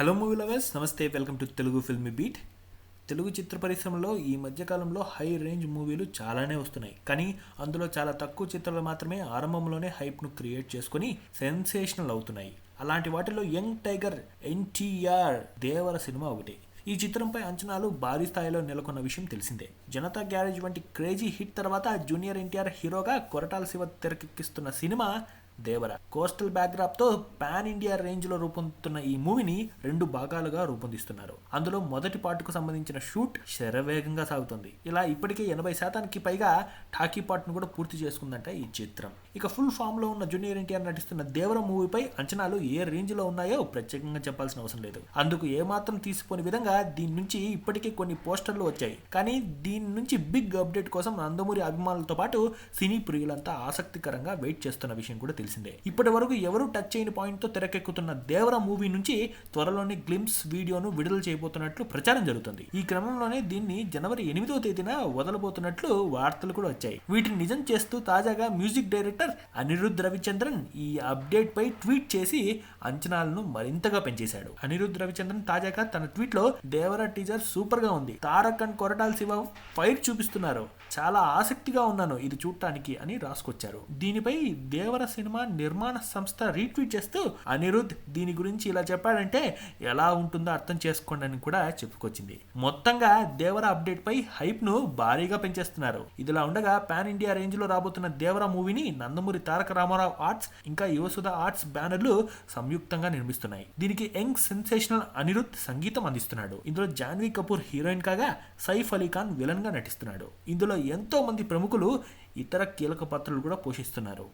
Hello movie lovers నమస్తే welcome to Telugu film beat Telugu చిత్ర పరిశ్రమలో ఈ మధ్యకాలంలో హై రేంజ్ మూవీలు చాలానే వస్తున్నాయి. కానీ అందులో చాలా తక్కువ చిత్రాలు మాత్రమే ఆరంభంలోనే హైప్ను క్రియేట్ చేసుకొని సెన్సేషనల్ అవుతున్నాయి. అలాంటి వాటిలో young tiger NTR Devara cinema ఒకటి. ఈ చిత్రంపై అంచనాలు భారీ స్థాయిలో నెలకొన్న విషయం తెలిసిందే. జనతా గ్యారేజ్ వంటి క్రేజీ హిట్ తర్వాత జూనియర్ ఎన్టీఆర్ హీరోగా కొరటాల శివ తెరకెక్కిస్తున్న సినిమా దేవర. కోస్టల్ బ్యాక్డ్రాప్తో పాన్ ఇండియా రేంజ్లో రూపొందుతున్న ఈ మూవీని రెండు భాగాలుగా రూపొందిస్తున్నారు. అందులో మొదటి పార్ట్కు సంబంధించిన షూట్ శరవేగంగా సాగుతుంది. ఇలా ఇప్పటికే ఎనభై శాతానికి పైగా టాకీ పార్ట్ను కూడా పూర్తి చేసుకుందంట ఈ చిత్రం. ఇక ఫుల్ ఫామ్లో ఉన్న జూనియర్ ఎన్టీఆర్ నటిస్తున్న దేవర మూవీపై అంచనాలు ఏ రేంజ్లో ఉన్నాయో ప్రత్యేకంగా చెప్పాల్సిన అవసరం లేదు. అందుకు ఏమాత్రం తీసిపోని విధంగా దీని నుంచి ఇప్పటికే కొన్ని పోస్టర్లు వచ్చాయి. కానీ దీని నుంచి బిగ్ అప్డేట్ కోసం నందమూరి అభిమానులతో పాటు సినీ ప్రియులంతా ఆసక్తికరంగా వెయిట్ చేస్తున్న విషయం కూడా తెలిసిందే. ఇప్పటి వరకు ఎవరు టచ్ చేయని పాయింట్తో తెరకెక్కుతున్న దేవర మూవీ నుంచి త్వరలోనే గ్లిమ్స్ వీడియోను విడుదల చేయబోతున్నట్లు ప్రచారం జరుగుతుంది. ఈ క్రమంలోనే దీన్ని జనవరి ఎనిమిదో తేదీన వదలబోతున్నట్లు వార్తలు కూడా వచ్చాయి. వీటిని నిజం చేస్తూ తాజాగా మ్యూజిక్ డైరెక్టర్ అనిరుద్ రవిచంద్రన్ ఈ అప్డేట్ పై ట్వీట్ చేసి అంచనాలను మరింతగా పెంచేశాడు. అనిరుద్ రవిచంద్రన్ తాజాగా తన ట్వీట్లో దేవర టీజర్ సూపర్గా ఉంది. తారక్ అండ్ కొరటాల్ శివ ఫైట్ చూపిస్తున్నారు. చాలా ఆసక్తిగా ఉన్నాను. ఇది చూడటానికి అని రాసుకొచ్చారు. దీనిపై దేవర సినిమా నిర్మాణ సంస్థ రీట్వీట్ చేస్తూ అనిరుద్ దీని గురించి ఇలా చెప్పాడంటే ఎలా ఉంటుందో అర్థం చేసుకోండి అని కూడా చెప్పుకొచ్చింది. మొత్తంగా దేవర అప్డేట్ పై హైప్ను భారీగా పెంచేస్తున్నారు. ఇదిలా ఉండగా పాన్ ఇండియా రేంజ్లో రాబోతున్న దేవర మూవీని నందమూరి తారక రామారావు ఆర్ట్స్ ఇంకా యువసుధ ఆర్ట్స్ బ్యానర్లు సంయుక్తంగా నిర్మిస్తున్నాయి. దీనికి యంగ్ సెన్సేషనల్ అనిరుద్ సంగీతం అందిస్తున్నాడు. ఇందులో జాన్వీ కపూర్ హీరోయిన్ కాగా సైఫ్ అలీ ఖాన్ విలన్గా నటిస్తున్నాడు. ఇందులో ఎంతో మంది ప్రముఖులు ఇతర కీలక పాత్రలు కూడా పోషిస్తున్నారు.